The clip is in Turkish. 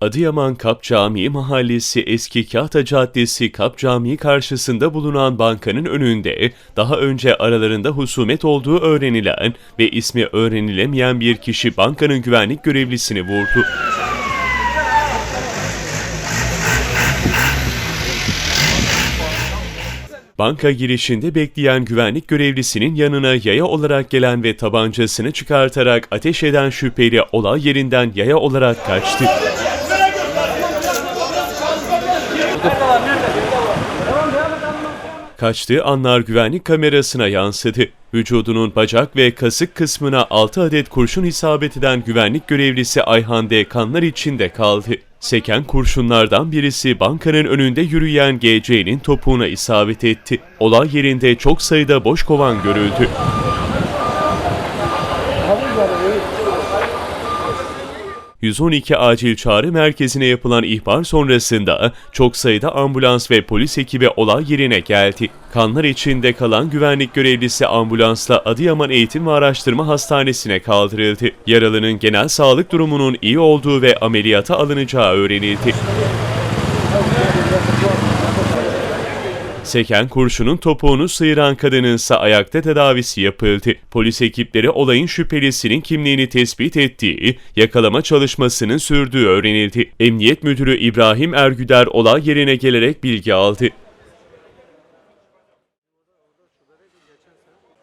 Adıyaman Kap Camii Mahallesi Eski Kahta Caddesi Kap Camii karşısında bulunan bankanın önünde daha önce aralarında husumet olduğu öğrenilen ve ismi öğrenilemeyen bir kişi bankanın güvenlik görevlisini vurdu. Banka girişinde bekleyen güvenlik görevlisinin yanına yaya olarak gelen ve tabancasını çıkartarak ateş eden şüpheli olay yerinden yaya olarak kaçtı. Kaçtığı anlar güvenlik kamerasına yansıdı. Vücudunun bacak ve kasık kısmına 6 adet kurşun isabet eden güvenlik görevlisi Ayhan D. kanlar içinde kaldı. Seken kurşunlardan birisi bankanın önünde yürüyen GC'nin topuğuna isabet etti. Olay yerinde çok sayıda boş kovan görüldü. ...112 acil çağrı merkezine yapılan ihbar sonrasında çok sayıda ambulans ve polis ekibi olay yerine geldi. Kanlar içinde kalan güvenlik görevlisi ambulansla Adıyaman Eğitim ve Araştırma Hastanesi'ne kaldırıldı. Yaralının genel sağlık durumunun iyi olduğu ve ameliyata alınacağı öğrenildi. Seken kurşunun topuğunu sıyıran kadının ise ayakta tedavisi yapıldı. Polis ekipleri olayın şüphelisinin kimliğini tespit ettiği, yakalama çalışmasının sürdüğü öğrenildi. Emniyet Müdürü İbrahim Ergüder olay yerine gelerek bilgi aldı.